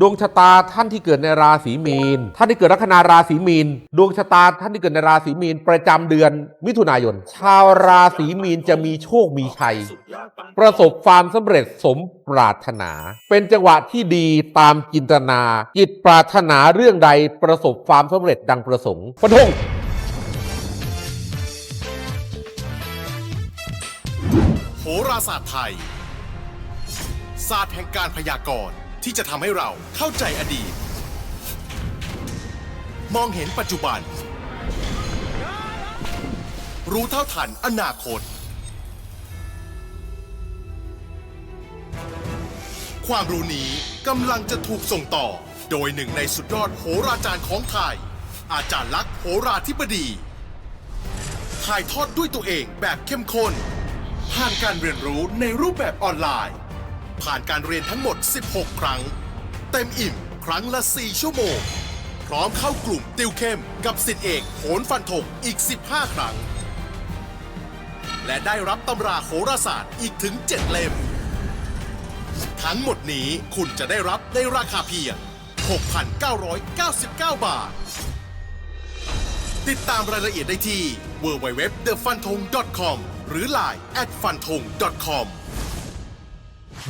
ดวงชะตาท่านที่เกิดในราศีมีน ท่านที่เกิดลัคนาราศีมีน ดวงชะตาท่านที่เกิดในราศีมีน ประจำเดือนมิถุนายน ชาวราศีมีนจะมีโชคมีชัย ประสบความสำเร็จสมปรารถนา เป็นจังหวะที่ดีตามจินตนา จิตปรารถนาเรื่องใดประสบความสำเร็จดังประสงค์ฟันธงโหราศาสตร์ไทย ศาสตร์แห่งการพยากรณ์ ที่จะทำให้เราเข้าใจอดีต มองเห็นปัจจุบัน รู้เท่าทันอนาคต ความรู้นี้กำลังจะถูกส่งต่อ โดยหนึ่งในสุดยอดโหราจารย์ของไทย อาจารย์ลักษ์โหราธิบดีถ่ายทอดด้วยตัวเองแบบเข้มข้นผ่านการเรียนรู้ในรูปแบบออนไลน์ ผ่านการเรียนทั้งหมด 16 ครั้ง เต็มอิ่มครั้งละ 4 ชั่วโมง พร้อมเข้ากลุ่มติวเข้มกับสิทธิเอกโหนฟันธงอีก 15 ครั้ง และได้รับตำราโหราศาสตร์อีกถึง 7 เล่ม ทั้งหมดนี้คุณจะได้รับในราคาเพียง 6,999 บาท ติดตามรายละเอียดได้ที่ www.thefantong.com หรือ Line at fantong.com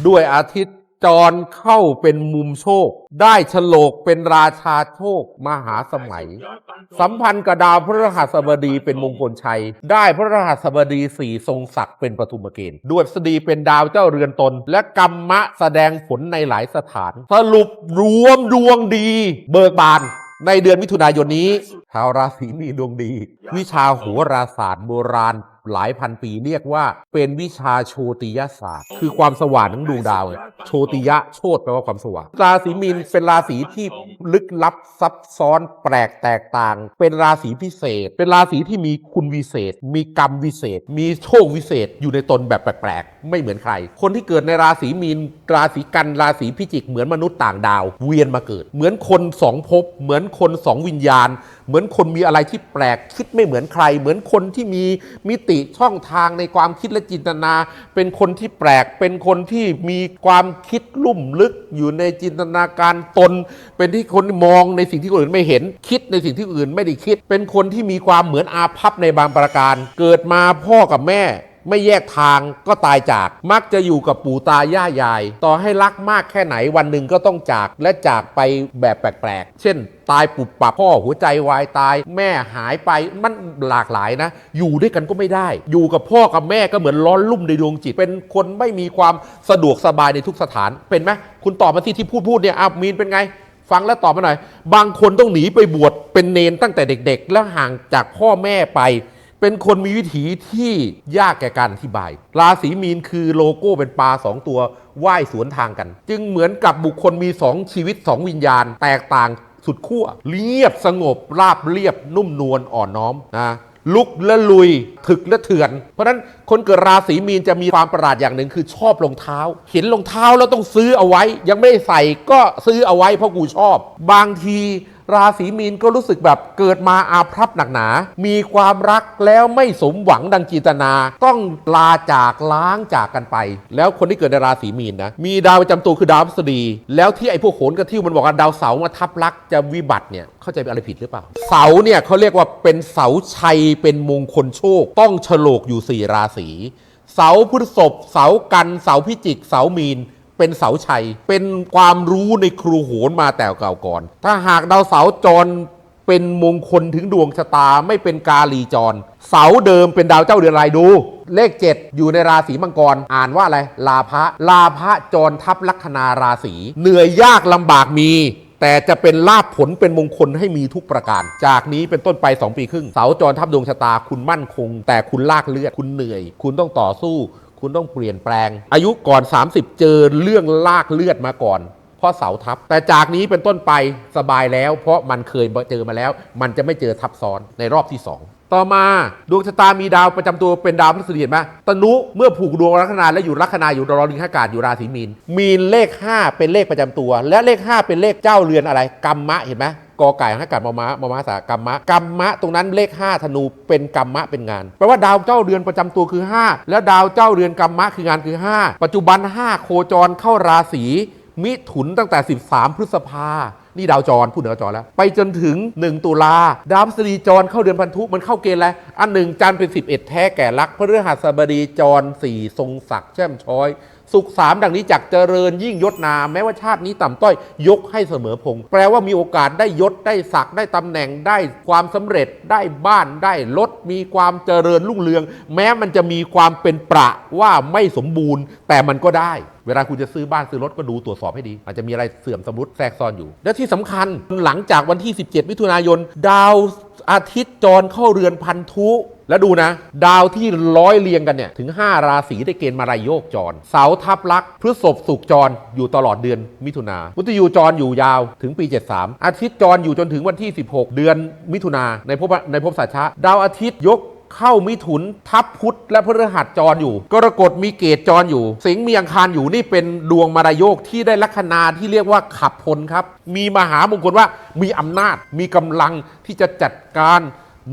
ด้วยอาทิตย์จรเข้าเป็นมุมโชค ได้ฉลกเป็นราชาโชคมหาสมัย สัมพันธ์กับดาวพระรหัสบดีเป็นมงคลชัย ได้พระรหัสบดีสี่ทรงศักดิ์เป็นปฐุมเกณฑ์ด้วยสดีเป็นดาวเจ้าเรือนตน และกรรมะแสดงผลในหลายสถาน สรุปรวมดวงดี เบิกบานในเดือนมิถุนายนนี้ชาวราศีมีดวงดี วิชาโหราศาสตร์โบราณ หลายพันปีเรียกว่าเป็นวิชาโชติยศาสตร์ คือความสว่างของดวงดาวเนี่ยโชติยะโชตแปลว่าความสว่างราศีมีนเป็นราศีที่ลึกลับซับซ้อนแปลกแตกต่าง เป็นราศีพิเศษ เป็นราศีที่มีคุณวิเศษ มีกรรมวิเศษ มีโชควิเศษ อยู่ในตนแบบแปลกๆไม่เหมือนใคร คนที่เกิดในราศีมีนราศีกันราศีพิจิกเหมือนมนุษย์ต่างดาว เวียนมาเกิด เหมือนคนสองภพเหมือนคนสองวิญญาณ เหมือนคนมีอะไรที่แปลกคิดไม่เหมือนใคร เหมือนคนที่มีมิติช่องทางในความคิดและจินตนา เป็นคนที่แปลก เป็นคนที่มีความคิดลุ่มลึกอยู่ในจินตนาการตน เป็นที่คนมองในสิ่งที่คนอื่นไม่เห็น คิดในสิ่งที่อื่นไม่ได้คิด เป็นคนที่มีความเหมือนอาภัพในบางประการ เกิดมาพ่อกับแม่ ไม่แยกทางก็ตายจาก มักจะอยู่กับปู่ตาย่ายาย ต่อให้รักมากแค่ไหนวันหนึ่งก็ต้องจากและจากไปแบบแปลกๆ เช่น ตายปุบปับพ่อหัวใจวายตาย แม่หายไปมันหลากหลายนะ อยู่ด้วยกันก็ไม่ได้ อยู่กับพ่อกับแม่ก็เหมือนร้อนลุ่มในดวงจิต เป็นคนไม่มีความสะดวกสบายในทุกสถานเป็นไหมคุณตอบมาที่ที่พูดพูดเนี่ยอ้าวมีนเป็นไงฟังแล้วตอบมาหน่อย บางคนต้องหนีไปบวชเป็นเนนตั้งแต่เด็ก ๆ แล้วห่างจากพ่อแม่ไป เป็นคนมีวิถีที่ยากแก่การอธิบาย ราศีมีนคือโลโก้เป็นปลาสองตัวว่ายสวนทางกัน จึงเหมือนกับบุคคลมีสองชีวิตสองวิญญาณ แตกต่างสุดขั้วเรียบสงบ ราบเรียบนุ่มนวลอ่อนน้อมนะลุกและลุยถึกและเถื่อน เพราะฉะนั้นคนเกิดราศีมีนจะมีความประหลาดอย่างหนึ่งคือชอบรองเท้า เห็นรองเท้าแล้วต้องซื้อเอาไว้ ยังไม่ใส่ก็ซื้อเอาไว้เพราะกูชอบ บางที ราศีมีนก็รู้สึกแบบเกิดมาอาภัพหนักหนา มีความรักแล้วไม่สมหวังดังจิตนา ต้องลาจากล้างจากกันไป แล้วคนที่เกิดในราศีมีนนะ มีดาวประจำตัวคือดาวพฤษฎี แล้วที่ไอ้พวกโหนกระทิ้วมันบอกว่าดาวเสาร์มาทับลักจะวิบัติเนี่ย เข้าใจอะไรผิดหรือเปล่า เสาเนี่ยเขาเรียกว่าเป็นเสาชัยเป็นมงคลโชค ต้องฉลกอยู่สี่ราศี เสาพฤษภเสากัน เสาพิจิก เสามีน เป็นเสาชัย เป็นความรู้ในครูโหนมาแต่เก่าก่อน ถ้าหากดาวเสาจรเป็นมงคลถึงดวงชะตาไม่เป็นกาลีจร เสาเดิมเป็นดาวเจ้าเดือนอะไรดู เลข 7 อยู่ในราศีมังกร อ่านว่าอะไร ลาภะลาภะจรทับลัคนาราศี เหนื่อยยากลำบากมี แต่จะเป็นลาภผลเป็นมงคลให้มีทุกประการ จากนี้เป็นต้นไป 2 ปีครึ่ง เสาจรทับดวงชะตาคุณมั่นคง แต่คุณลากเลือดคุณเหนื่อย คุณต้องต่อสู้ คุณต้องเปลี่ยนแปลง อายุก่อน 30 เจอเรื่องลากเลือดมาก่อน เพราะเสาทับ แต่จากนี้เป็นต้นไปสบายแล้ว เพราะมันเคยเจอมาแล้ว มันจะไม่เจอทับซ้อนในรอบที่2 ต่อมาดวงชะตามีดาวประจำตัวเป็นดาวพฤหัสเห็นไหมตนุเมื่อผูกดวงลัคนาและอยู่ลัคนาอยู่ดาวลิงหากาศอยู่ราศีมีน มีนเลข 5 เป็นเลขประจำตัว และเลข 5 เป็นเลขเจ้าเรือนอะไรกรรมะเห็นไหมกอไก่หากาศมอม้ามอม้าสากรรมะกรรมะตรงนั้นเลข 5 ธนูเป็นกรรมะเป็นงานแปลว่าดาวเจ้าเรือนประจำตัวคือ 5 แล้วดาวเจ้าเรือนกรรมะคืองานคือ 5 ปัจจุบัน 5 โคจรเข้าราศีมิถุนตั้งแต่ 13 พฤษภา นี่ดาวจรพูดถึงดาวจรแล้ว ไปจนถึง 1 ตุลาดาวพฤษฎีจรเข้าเดือนพันธุมันเข้าเกณฑ์แล้วอันหนึ่งจันทร์เป็น 11 แท้แก่รักพฤหัสบดีจรสีทรงศักดิ์แช่มช้อย สุขสามดังนี้จักเจริญยิ่งยศนาแม้ว่าชาตินี้ต่ำต้อยยกให้เสมอพง แปลว่ามีโอกาสได้ยศได้ศักดิ์ได้ตำแหน่งได้ความสำเร็จได้บ้านได้รถมีความเจริญรุ่งเรือง แม้มันจะมีความเป็นประว่าไม่สมบูรณ์ แต่มันก็ได้ เวลาคุณจะซื้อบ้านซื้อรถก็ดูตรวจสอบให้ดี อาจจะมีอะไรเสื่อมสมรุดแทรกซ้อนอยู่ และที่สำคัญหลังจากวันที่ 17 มิถุนายน ดาวอาทิตย์จรเข้าเรือนพันธุ แล้วดูนะ ดาวที่ร้อยเรียงกันเนี่ยถึง 5 ราศีได้เกณฑ์มารายโยกจร เสาทับลักษ์พฤษภสุกจรอยู่ตลอดเดือนมิถุนามุตยูจรอยู่ยาวถึงปี 73 อาทิตย์จรอยู่จนถึงวันที่ 16 เดือนมิถุนาในภพในภพสัชชะดาวอาทิตย์ยกเข้ามิถุนทับพุธและพฤหัสจรอยู่ กรกฎมีเกตจรอยู่ สิงห์มีอังคารอยู่นี่เป็นดวงมารายโยกที่ได้ลัคนาที่เรียกว่าขับพลครับ มีมหามงคลว่ามีอำนาจมีกำลังที่จะจัดการ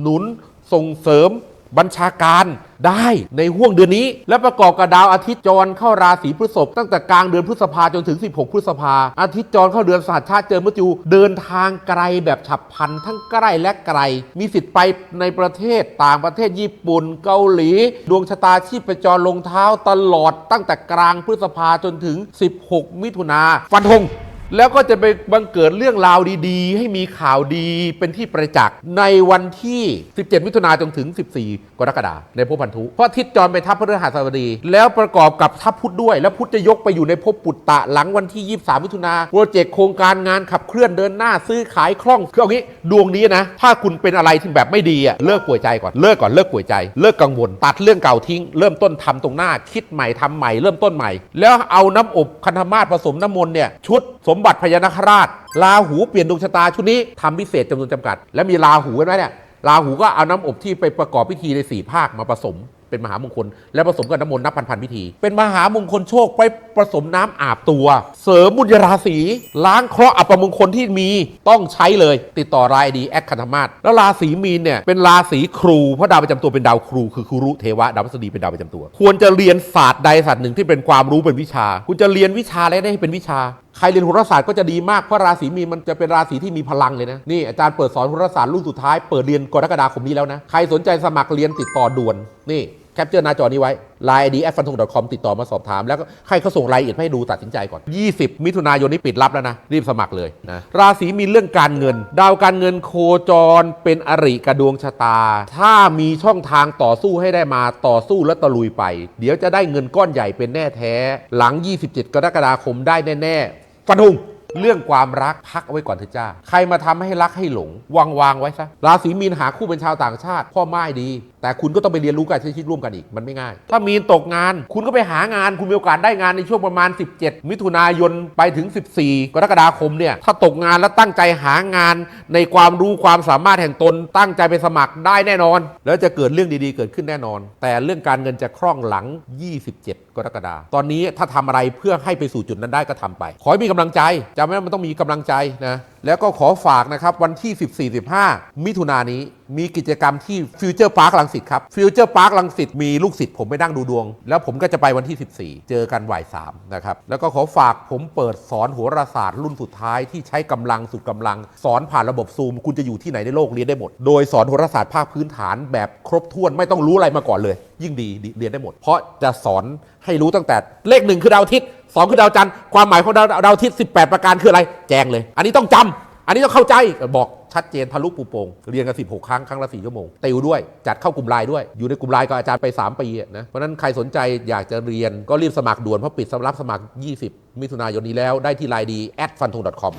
หนุน ส่งเสริมบัญชาการได้ในห่วงเดือนนี้ และประกอบกับดาวอาทิตย์จรเข้าราศีพฤษภตั้งแต่กลางเดือนพฤษภาจนถึง 16 พฤษภาอาทิตย์จรเข้าเดือนสหัสชาติเจอมฤตยูเดินทางไกลแบบฉับพลันทั้งใกล้และไกล มีสิทธิ์ไปในประเทศต่างประเทศญี่ปุ่นเกาหลี ดวงชะตาชีพจรลงเท้าตลอดตั้งแต่กลางพฤษภาจนถึง 16 มิถุนาฟันธง แล้วก็จะไปบังเกิดเรื่องราวดีๆ ให้มีข่าวดีเป็นที่ประจักษ์ในวันที่ 17 มิถุนาจนถึง 14 กรกฎาในภพพันธุ เพราะอทิศจรไปทับพฤหัสบดี แล้วประกอบกับทับพุธด้วย แล้วพุธจะยกไปอยู่ในภพปุตตะหลังวันที่ 23 มิถุนาโปรเจกต์โครงการงานขับเคลื่อนเดินหน้าซื้อขายคล่องคือเอางี้ดวงนี้นะ ถ้าคุณเป็นอะไรที่แบบไม่ดีอะเลิกป่วยใจก่อนเลิกก่อนเลิกป่วยใจ เลิกกังวล ตัดเรื่องเก่าทิ้ง เริ่มต้นทำตรงหน้าคิดใหม่ทำใหม่เริ่มต้นใหม่ แล้วเอาน้ำอบคันธมาศผสมน้ำมนต์เนี่ยชุดสมบัติพญานาคราชราหูเปลี่ยนดวงชะตาชุดนี้ทำพิเศษจำนวนจำกัด แล้วมีราหูเห็นไหมเนี่ยราหูก็เอาน้ำอบที่ไปประกอบพิธีในสี่ภาคมาผสมเป็นมหามงคล แล้วผสมกับน้ำมนต์นับพันพันๆพิธี เป็นมหามงคลโชคไปผสมน้ำอาบตัว เสริมบุญราศีล้างเคราะห์อัปมงคลที่มีต้องใช้เลย ติดต่อรายดีแอดคันธมาศแล้วราศีมีนเนี่ยเป็นราศีครูเพราะดาวประจำตัวเป็นดาวครู คือครูรุเทวะดาวพฤษฎีเป็นดาวประจำตัว ควรจะเรียนศาสตร์ใดศาสตร์หนึ่งที่เป็นความรู้เป็นวิชา คุณจะเรียนวิชาอะไรได้ให้เป็นวิชา ใครเรียนโหราศาสตร์ก็จะดีมากเพราะราศีมีนมันจะเป็นราศีที่มีพลังเลยนะนี่อาจารย์เปิดสอนโหราศาสตร์รุ่นสุดท้ายเปิดเรียนกรกฎาคมนี้แล้วนะใครสนใจสมัครเรียนติดต่อด่วนนี่แคปเจอร์หน้าจอนี้ไว้ line id f a n t o n c o m ติดต่อมาสอบถาม แล้วก็ใครเขาส่งรายละเอียดให้ดูตัดสินใจก่อน 20 มิถุนายนนี้ปิดรับแล้วนะ รีบสมัครเลยนะราศีมีเรื่องการเงิน ดาวการเงินโคจรเป็นอริกับดวงชะตา ถ้ามีช่องทางต่อสู้ให้ได้มาต่อสู้และตะลุยไป เดี๋ยวจะได้เงินก้อนใหญ่เป็นแน่แท้ หลัง 27 กรกฎาคมได้แน่ๆ ฟันธง เรื่องความรักพักเอาไว้ก่อนเถอะจ้า ใครมาทำให้รักให้หลง วางวางไว้ซะราศีมีนหาคู่เป็นชาวต่างชาติ พ่อไม้ดี แต่คุณก็ต้องไปเรียนรู้การใช้ชีวิตร่วมกันอีกมันไม่ง่าย ถ้ามีนตกงาน คุณก็ไปหางานคุณมีโอกาสได้งานในช่วงประมาณ 17 มิถุนายนไปถึง 14 กรกฎาคมเนี่ยถ้าตกงานแล้วตั้งใจหางาน ในความรู้ความสามารถแห่งตน ตั้งใจไปสมัครได้แน่นอน แล้วจะเกิดเรื่องดีๆ เกิดขึ้นแน่นอน แต่เรื่องการเงินจะคล่องหลัง 27 กรกฎาคมตอนนี้ถ้าทำอะไรเพื่อให้ไปสู่จุดนั้นได้ก็ทำไป ขอให้มีกำลังใจจำไว้ว่ามันต้องมีกำลังใจนะแล้วก็ขอฝากนะครับวันที่ 14-15 มิถุนายนนี้ มีกิจกรรมที่ฟิวเจอร์พาร์คลังสิตครับฟิวเจอร์พาร์คลังสิตมีลูกศิษย์ผมไปนั่งดูดวง แล้วผมก็จะไปวันที่ 14 เจอกันบ่าย3นะครับแล้วก็ขอฝากผมเปิดสอนโหราศาสตร์รุ่นสุดท้ายที่ใช้กำลังสุดกำลัง สอนผ่านระบบซูม คุณจะอยู่ที่ไหนในโลกเรียนได้หมด โดยสอนโหราศาสตร์ภาคพื้นฐานแบบครบถ้วนไม่ต้องรู้อะไรมาก่อนเลย ยิ่งดีดีเรียนได้หมด เพราะจะสอนให้รู้ตั้งแต่เลขหนึ่งคือดาวอาทิตย์ สองคือดาวจันทร์ความหมายของดาวดาวอาทิตย์18 ประการคืออะไร แจงเลย อันนี้ต้องจำอันนี้ต้องเข้าใจบอกชัดเจนทะลุปูโปงเรียนกัน 16 ครั้ง ครั้งละ4ชั่วโมงติวด้วย จัดเข้ากลุ่มไลน์ด้วย อยู่ในกลุ่มไลน์กับอาจารย์ไป 3 ปีนะเพราะนั้นใครสนใจอยากจะเรียนก็รีบสมัครด่วนเพราะปิดสำรับสมัคร 20 มิถุนายนนี้แล้วได้ที่ไลน์ดี at f u n t o n c o m